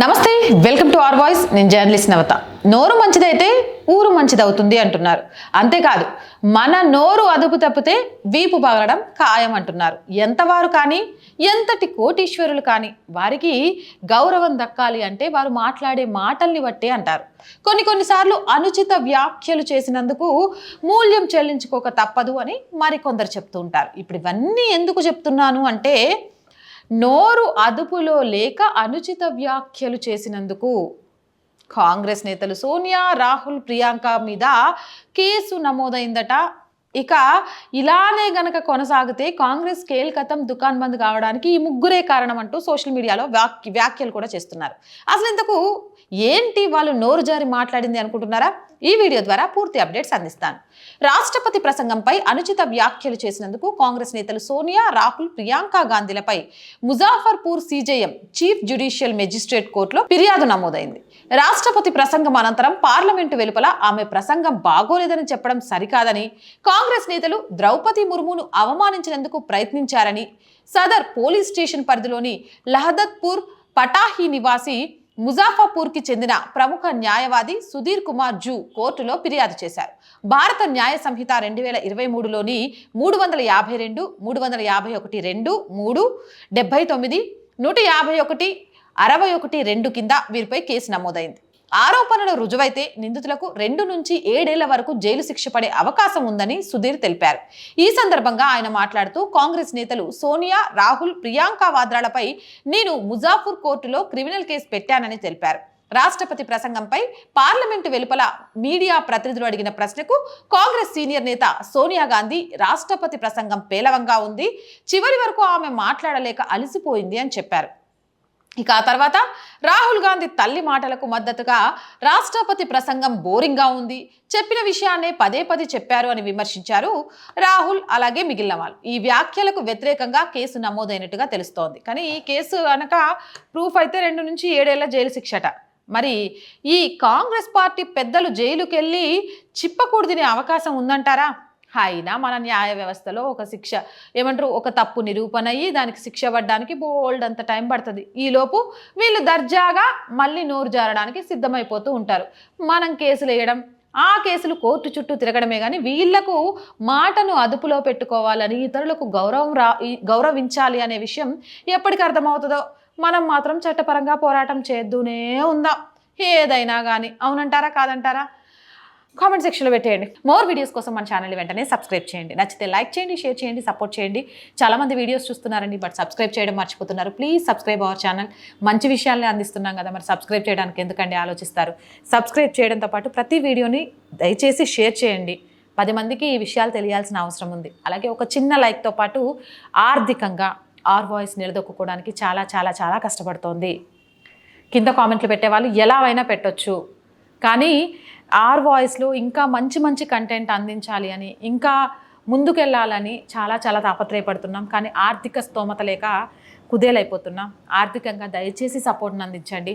నమస్తే welcome to our voice. నేను journalist Navata. నోరు మంచిదైతే ఊరు మంచిదవుతుంది అంటున్నారు. అంతేకాదు మన నోరు అదుపు తప్పితే వీపు పగలడం ఖాయం అంటున్నారు. ఎంతవారు కానీ ఎంతటి కోటీశ్వరులు కానీ వారికి గౌరవం దక్కాలి అంటే వారు మాట్లాడే మాటల్ని బట్టే అంటారు. కొన్ని కొన్నిసార్లు అనుచిత వ్యాఖ్యలు చేసినందుకు మూల్యం చెల్లించుకోక తప్పదు అని మరికొందరు చెప్తూ ఉంటారు. ఇప్పుడు ఇవన్నీ ఎందుకు చెప్తున్నాను అంటే నోరు అదుపులో లేక అనుచిత వ్యాఖ్యలు చేసినందుకు కాంగ్రెస్ నేతలు సోనియా రాహుల్ ప్రియాంక మీద కేసు నమోదైందట. ఇక ఇలానే గనక కొనసాగితే కాంగ్రెస్ కేల్కతం దుకాన్ బంద్ కావడానికి ఈ ముగ్గురే కారణం అంటూ సోషల్ మీడియాలో వ్యాఖ్య వ్యాఖ్యలు కూడా చేస్తున్నారు. అసలు ఇంతకు ఏంటి వాళ్ళు నోరు జారి మాట్లాడింది అనుకుంటున్నారా? ఈ వీడియో ద్వారా పూర్తి అప్డేట్స్ అందిస్తాను. రాష్ట్రపతి ప్రసంగంపై అనుచిత వ్యాఖ్యలు చేసినందుకు కాంగ్రెస్ నేతలు Sonia Rahul Priyanka గాంధీలపై Muzaffarpur CJM chief judicial magistrate కోర్టులో ఫిర్యాదు నమోదైంది. రాష్ట్రపతి ప్రసంగం అనంతరం పార్లమెంటు వెలుపల ఆమె ప్రసంగం బాగోలేదని చెప్పడం సరికాదని కాంగ్రెస్ నేతలు ద్రౌపది ముర్మును అవమానించినందుకు ప్రయత్నించారని సదర్ పోలీస్ స్టేషన్ పరిధిలోని లహదత్పూర్ పటాహి నివాసి ముజాఫాపూర్కి చెందిన ప్రముఖ న్యాయవాది సుధీర్ కుమార్ జూ కోర్టులో ఫిర్యాదు చేశారు. భారత న్యాయ సంహిత రెండు వేల ఇరవై మూడులోని మూడు వందల యాభై రెండు మూడు వందల యాభై ఒకటి రెండు మూడు డెబ్బై తొమ్మిది నూట యాభై ఒకటి అరవై ఒకటి రెండు కింద వీరిపై కేసు నమోదైంది. ఆరోపణలు రుజువైతే నిందితులకు రెండు నుంచి ఏడేళ్ళ వరకు జైలు శిక్ష పడే అవకాశం ఉందని సుధీర్ తెలిపారు. ఈ సందర్భంగా ఆయన మాట్లాడుతూ కాంగ్రెస్ నేతలు సోనియా రాహుల్ ప్రియాంక వాద్రాలపై నేను ముజాఫర్ కోర్టులో క్రిమినల్ కేసు పెట్టానని తెలిపారు. రాష్ట్రపతి ప్రసంగంపై పార్లమెంటు వెలుపల మీడియా ప్రతినిధులు అడిగిన ప్రశ్నకు కాంగ్రెస్ సీనియర్ నేత సోనియా గాంధీ రాష్ట్రపతి ప్రసంగం పేలవంగా ఉంది చివరి వరకు ఆమె మాట్లాడలేక అలసిపోయింది అని చెప్పారు. ఇక ఆ తర్వాత రాహుల్ గాంధీ తల్లి మాటలకు మద్దతుగా రాష్ట్రపతి ప్రసంగం బోరింగ్గా ఉంది. చెప్పిన విషయాన్నే పదే పదే చెప్పారు అని విమర్శించారు రాహుల్ అలాగే మిగిలిన వాళ్ళు. ఈ వ్యాఖ్యలకు వ్యతిరేకంగా కేసు నమోదైనట్టుగా తెలుస్తోంది. కానీ ఈ కేసు కనుక ప్రూఫ్ అయితే రెండు నుంచి ఏడేళ్ళ జైలు శిక్షట. మరి ఈ కాంగ్రెస్ పార్టీ పెద్దలు జైలుకెళ్ళి చిప్పకూడు తినే అవకాశం ఉందంటారా? అయినా మన న్యాయ వ్యవస్థలో ఒక శిక్ష ఏమంటారు ఒక తప్పు నిరూపణ అయ్యి దానికి శిక్ష పడడానికి బోల్డ్ అంత టైం పడుతుంది. ఈలోపు వీళ్ళు దర్జాగా మళ్ళీ నోరు జారడానికి సిద్ధమైపోతూ ఉంటారు. మనం కేసులు వేయడం ఆ కేసులు కోర్టు చుట్టూ తిరగడమే కానీ వీళ్ళకు మాటను అదుపులో పెట్టుకోవాలని ఇతరులకు గౌరవం రా గౌరవించాలి అనే విషయం ఎప్పటికి అర్థమవుతుందో మనం మాత్రం చట్టపరంగా పోరాటం చేద్దూనే ఉందాం. ఏదైనా కానీ అవునంటారా కాదంటారా? కామెంట్ సెక్షన్లో పెట్టేయండి. మోర్ వీడియోస్ కోసం మన ఛానల్ వెంటనే సబ్స్క్రైబ్ చేయండి. నచ్చితే లైక్ చేయండి షేర్ చేయండి సపోర్ట్ చేయండి. చాలామంది వీడియోస్ చూస్తున్నారండి బట్ సబ్స్క్రైబ్ చేయడం మర్చిపోతున్నారు. Please subscribe our channel. మంచి విషయాలనే అందిస్తున్నాం కదా మరి సబ్స్క్రైబ్ చేయడానికి ఎందుకండి ఆలోచిస్తారు? సబ్స్క్రైబ్ చేయడంతో పాటు ప్రతి వీడియోని దయచేసి షేర్ చేయండి. పది మందికి ఈ విషయాలు తెలియాల్సిన అవసరం ఉంది. అలాగే ఒక చిన్న లైక్తో పాటు ఆర్థికంగా ఆర్ వాయిస్ నిలదొక్కుకోవడానికి చాలా చాలా చాలా కష్టపడుతోంది. కింద కామెంట్లు పెట్టేవాళ్ళు ఎలా అయినా పెట్టొచ్చు. కానీ ఆర్ వాయిస్లో ఇంకా మంచి మంచి కంటెంట్ అందించాలి అని ఇంకా ముందుకెళ్ళాలని చాలా చాలా తాపత్రయపడుతున్నాం. కానీ ఆర్థిక స్తోమత లేక కుదేలైపోతున్నాం. ఆర్థికంగా దయచేసి సపోర్ట్ని అందించండి.